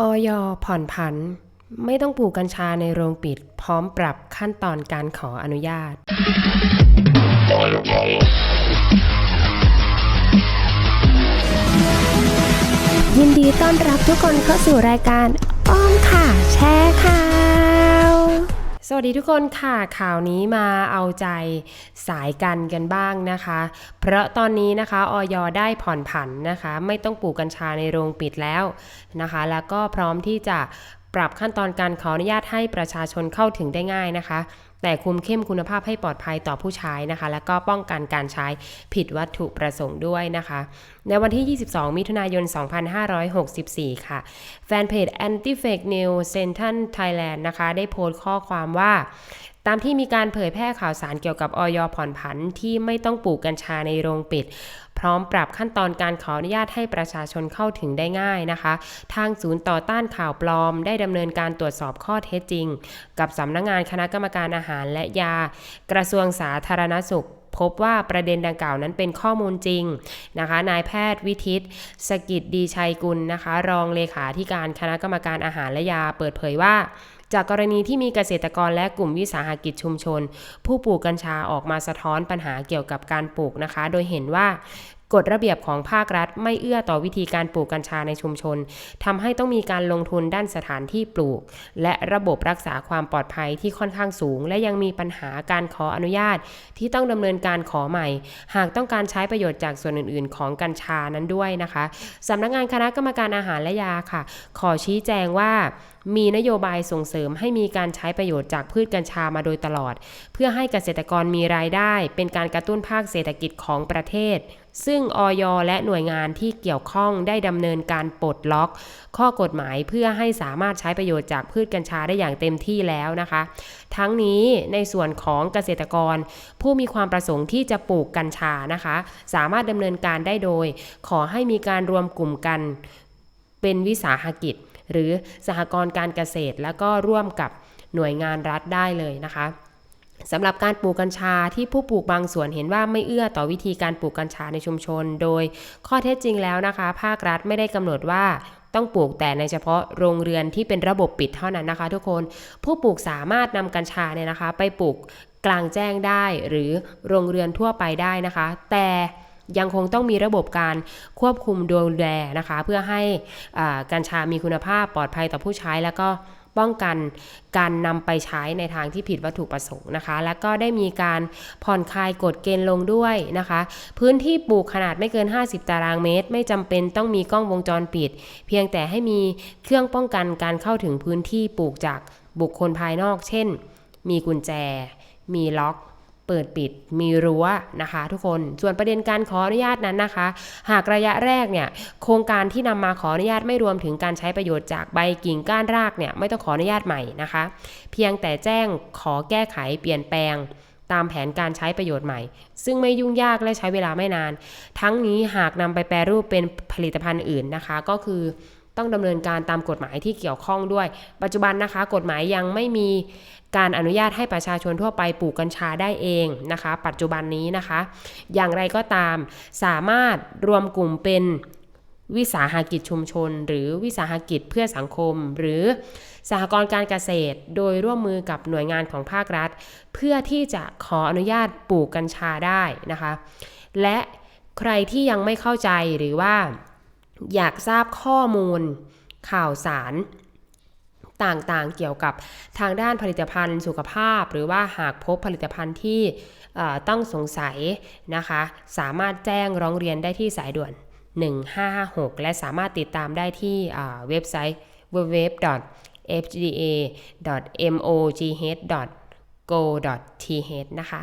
ออยผ่อนผัน ไม่ต้องปลูกกัญชาในโรงปิด พร้อมปรับขั้นตอนการขออนุญาต ยินดีต้อนรับทุกคนเข้าสู่รายการอ้อมค่ะ สวัสดีทุกคนค่ะข่าวนี้มาเอาใจสายกันกันบ้างนะคะ เพราะตอนนี้นะคะออยได้ผ่อนผันนะคะ ไม่ต้องปลูกกัญชาในโรงปิดแล้วนะคะ แล้วก็พร้อมที่จะปรับขั้นตอนการขออนุญาตให้ประชาชนเข้าถึงได้ง่ายนะคะ แต่คุมเข้มคุณภาพให้ปลอดภัยต่อผู้ใช้นะคะ แล้วก็ป้องกันการใช้ผิดวัตถุประสงค์ด้วยนะคะ ในวันที่ 22 มิถุนายน 2564 ค่ะ แฟนเพจ Anti Fake News Central Thailand นะคะ ได้โพสต์ข้อความว่าตามที่มีการเผยแพร่ข่าวสารเกี่ยวกับออยผ่อนผันที่ไม่ต้องปลูกกัญชาในโรงปิด พร้อมปรับขั้นตอนการขออนุญาตให้ประชาชนเข้าถึงได้ง่ายนะคะ ทางศูนย์ต่อต้านข่าวปลอม ได้ดำเนินการตรวจสอบข้อเท็จจริง กับสำนักงงานคณะกรรมการอาหารและยา กระทรวงสาธารณสุขพบว่าประเด็นดังกล่าวนั้นเป็นข้อมูลจริงนะคะ นายแพทย์วิทิต สกิจดีชัยกุลนะคะ รองเลขาธิการคณะกรรมการอาหารและยาเปิดเผยว่า จากกรณีที่มีเกษตรกรและกลุ่มวิสาหกิจชุมชน ผู้ปลูกกัญชาออกมาสะท้อนปัญหาเกี่ยวกับการปลูกนะคะ โดยเห็นว่า กฎระเบียบของภาครัฐไม่เอื้อต่อวิธีการปลูกกัญชาในชุมชนทำให้ต้องมีการลงทุนด้านสถานที่ปลูก และระบบรักษาความปลอดภัยที่ค่อนข้างสูง และยังมีปัญหาการขออนุญาตที่ต้องดำเนินการขอใหม่ หากต้องการใช้ประโยชน์จากส่วนอื่น ๆ ของกัญชานั้นด้วยนะคะสำนักงานคณะกรรมการอาหารและยาค่ะ ขอชี้แจงว่ามีนโยบายส่งเสริมให้มีการใช้ประโยชน์จากพืชกัญชามาโดยตลอด เพื่อให้เกษตรกรมีรายได้ เป็นการกระตุ้นภาคเศรษฐกิจของประเทศ ซึ่งออยและหน่วยงานที่เกี่ยวข้องได้ดำเนินการปลดล็อก ข้อกฎหมายเพื่อให้สามารถใช้ประโยชน์จากพืชกัญชาได้อย่างเต็มที่แล้วนะคะ ทั้งนี้ในส่วนของเกษตรกร ผู้มีความประสงค์ที่จะปลูกกัญชานะคะ สามารถดำเนินการได้โดย ขอให้มีการรวมกลุ่มกันเป็นวิสาหกิจ หรือสหกรณ์การเกษตร แล้วก็ร่วมกับหน่วยงานรัฐได้เลยนะคะ สำหรับการปลูกกัญชาที่ผู้ปลูกบางส่วนเห็นว่าไม่เอื้อต่อวิธีการปลูกกัญชาในชุมชน โดยข้อเท็จจริงแล้วนะคะ ภาครัฐไม่ได้กำหนดว่าต้องปลูกแต่ในเฉพาะโรงเรือนที่เป็นระบบปิดเท่านั้นนะคะ ทุกคนผู้ปลูกสามารถนำกัญชาเนี่ยนะคะ ไปปลูกกลางแจ้งได้หรือโรงเรือนทั่วไปได้นะคะ แต่ยังคงต้องมีระบบการควบคุมดูแลนะคะ เพื่อให้กัญชามีคุณภาพปลอดภัยต่อผู้ใช้แล้วก็ ป้องกันการนำไปใช้ในทางที่ผิดวัตถุประสงค์นะคะ แล้วก็ได้มีการผ่อนคลายกฎเกณฑ์ลงด้วยนะคะ พื้นที่ปลูกขนาดไม่เกิน 50 ตารางเมตร ไม่จำเป็นต้องมีกล้องวงจรปิด เพียงแต่ให้มีเครื่องป้องกันการเข้าถึงพื้นที่ปลูกจากบุคคลภายนอก เช่น มีกุญแจ มีล็อก เปิดปิดมีรั้วนะคะ ทุกคนส่วนประเด็นการขออนุญาตนั้นนะคะ หากระยะแรกเนี่ยโครงการที่นำมาขออนุญาตไม่รวมถึงการใช้ประโยชน์จากใบกิ่งก้านรากเนี่ยไม่ต้องขออนุญาตใหม่นะคะ เพียงแต่แจ้งขอแก้ไขเปลี่ยนแปลงตามแผนการใช้ประโยชน์ใหม่ ซึ่งไม่ยุ่งยากและใช้เวลาไม่นาน ทั้งนี้หากนำไปแปรรูปเป็นผลิตภัณฑ์อื่นนะคะ ก็คือ ต้องดำเนินการตามกฎหมายที่เกี่ยวข้องด้วย ปัจจุบันนะคะ กฎหมายยังไม่มีการอนุญาตให้ประชาชนทั่วไปปลูกกัญชาได้เองนะคะ ปัจจุบันนี้นะคะ อย่างไรก็ตามสามารถรวมกลุ่มเป็นวิสาหกิจชุมชน หรือวิสาหกิจเพื่อสังคม หรือสหกรณ์การเกษตร โดยร่วมมือกับหน่วยงานของภาครัฐ เพื่อที่จะขออนุญาตปลูกกัญชาได้นะคะ และใครที่ยังไม่เข้าใจหรือว่า อยากทราบข้อมูลข่าวสารต่างๆ เกี่ยวกับทางด้านผลิตภัณฑ์สุขภาพ หรือว่าหากพบผลิตภัณฑ์ที่ต้องสงสัยนะคะ สามารถแจ้งร้องเรียนได้ที่สายด่วน 1556 และสามารถติดตามได้ที่เว็บไซต์ www.fda.mogh.go.th นะคะ